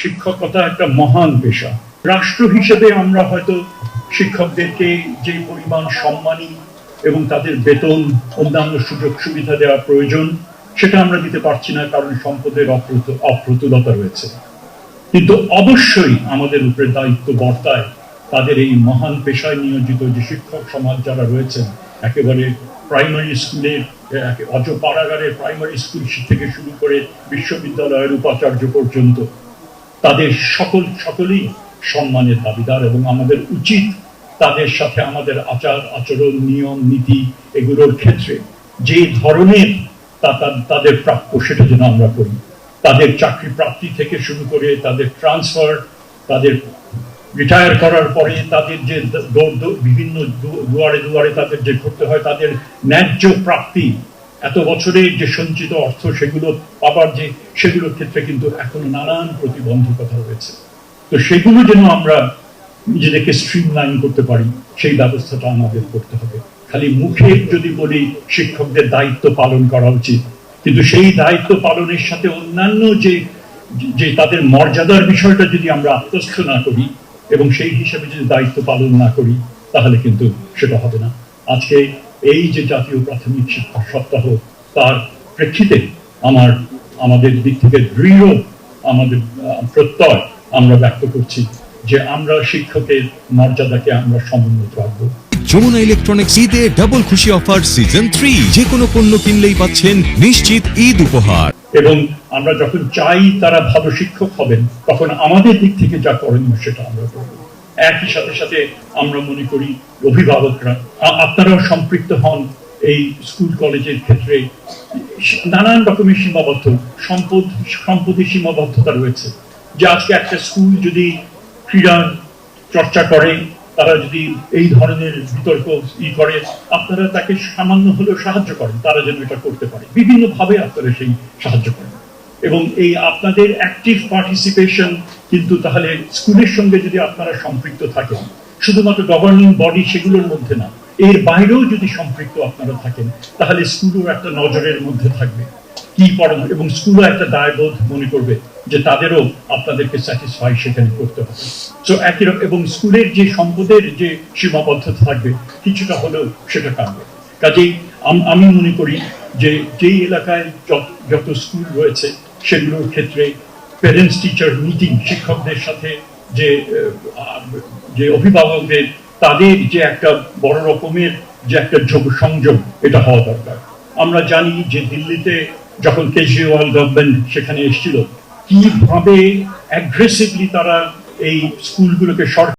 শিক্ষকতা একটা মহান পেশা। রাষ্ট্র হিসেবে আমরা হয়তো শিক্ষকদেরকে যে পরিমাণ সম্মানী এবং তাদের বেতন, অন্যান্য সুযোগ সুবিধা দেওয়া প্রয়োজন, সেটা আমরা দিতে পারছি না কারণ সম্পদের অপ্রত, অপ্রতুলতা রয়েছে। কিন্তু অবশ্যই আমাদের উপরে দায়িত্ব বর্তায় তাদের এই মহান পেশায় নিয়োজিত যে শিক্ষক সমাজ যারা রয়েছেন, একেবারে প্রাইমারি স্কুলের অজ পাড়াগারের প্রাইমারি স্কুল থেকে শুরু করে বিশ্ববিদ্যালয়ের উপাচার্য পর্যন্ত তাদের সকল, সকলেই সম্মানের দাবিদার এবং আমাদের উচিত তাদের সাথে আমাদের আচার, আচরণ, নিয়ম, নীতি এগুলোর ক্ষেত্রে যে ধরনের তাদের প্রাপ্য সেটা যেন আমরা করি। তাদের চাকরি প্রাপ্তি থেকে শুরু করে তাদের ট্রান্সফার তাদের রিটায়ার করার পরে তাদের যে বিভিন্ন দুয়ারে দুয়ারে তাদের যে করতে হয়, তাদের ন্যায্য প্রাপ্তি এত বছরের যে সঞ্চিত অর্থ সেগুলো পাবার যে, সেগুলোর ক্ষেত্রে কিন্তু এখনও নানান প্রতিবন্ধকতা রয়েছে। তো সেগুলো যেন আমরা নিজেদেরকে স্ট্রিমলাইন করতে পারি, সেই ব্যবস্থাটা আমাদের করতে হবে। খালি মুখে যদি বলি, শিক্ষকদের দায়িত্ব পালন করা উচিত। কিন্তু সেই দায়িত্ব পালনের সাথে অন্যান্য যে যে তাদের মর্যাদার বিষয়টা যদি আমরা আত্মস্থ না করি এবং সেই হিসাবে যদি দায়িত্ব পালন না করি, তাহলে কিন্তু সেটা হবে না। আজকে এই যে জাতীয় প্রাথমিক শিক্ষা সপ্তাহ তার প্রেক্ষিতে আমার আমাদের দিক থেকে দৃঢ় আমাদের প্রত্যয় আমরা ব্যক্ত করছি যে আমরা শিক্ষকের মর্যাদাকে আমরা সমুন্নত রাখব। যমুনা ইলেকট্রনিক্স ঈদে ডাবল খুশি অফার সিজন থ্রি যে কোনো পণ্য কিনলেই পাচ্ছেন নিশ্চিত ঈদ উপহার। এবং আমরা যখন চাই তারা ভালো শিক্ষক হবেন তখন আমাদের দিক থেকে যা করণীয় সেটা আমরা করব। একই সাথে সাথে আমরা মনে করি অভিভাবকরা আপনারাও সম্পৃক্ত হন এই স্কুল, কলেজের ক্ষেত্রে। নানান রকমের সীমাবদ্ধ, সম্পদ সম্পদের সীমাবদ্ধতা রয়েছে। যে আজকে একটা স্কুল যদি ক্রীড়া চর্চা করে, তারা যদি এই ধরনের বিতর্ক ই করে, আপনারা তাকে সামান্য হলেও সাহায্য করেন, তারা যেন এটা করতে পারে। বিভিন্ন ভাবে আপনারা সেই সাহায্য করেন। এবং এই আপনাদের অ্যাক্টিভ পার্টিসিপেশন কিন্তু তাহলে স্কুলের সঙ্গে যদি আপনারা সম্পৃক্ত থাকেন, শুধুমাত্র গভর্নিং বডি সেগুলোর মধ্যে না, এর বাইরেও যদি সম্পৃক্ত আপনারা থাকেন, তাহলে স্কুলও একটা নজরের মধ্যে থাকবে। কি পড়ানো এবং স্কুলও একটা দায়বোধ মনে করবে যে তাদেরও আপনাদেরকে স্যাটিসফাই সেখানে করতে হবে। তো একই এবং স্কুলের যে সম্পদের যে সীমাবদ্ধতা থাকবে, কিছুটা হলেও সেটা কাটবে। কাজেই আমি মনে করি যে যেই এলাকায় যত স্কুল রয়েছে সেগুলোর ক্ষেত্রে প্যারেন্টস টিচার মিটিং শিক্ষকদের সাথে যে যে অভিভাবকদের, তাদের যে একটা বড় রকমের যে একটা যোগ সংযোগ, এটা হওয়া দরকার। আমরা জানি যে দিল্লিতে যখন কেজরিওয়াল গভর্নমেন্ট সেখানে এসেছিল, কীভাবে অ্যাগ্রেসিভলি তারা এই স্কুলগুলোকে সরকার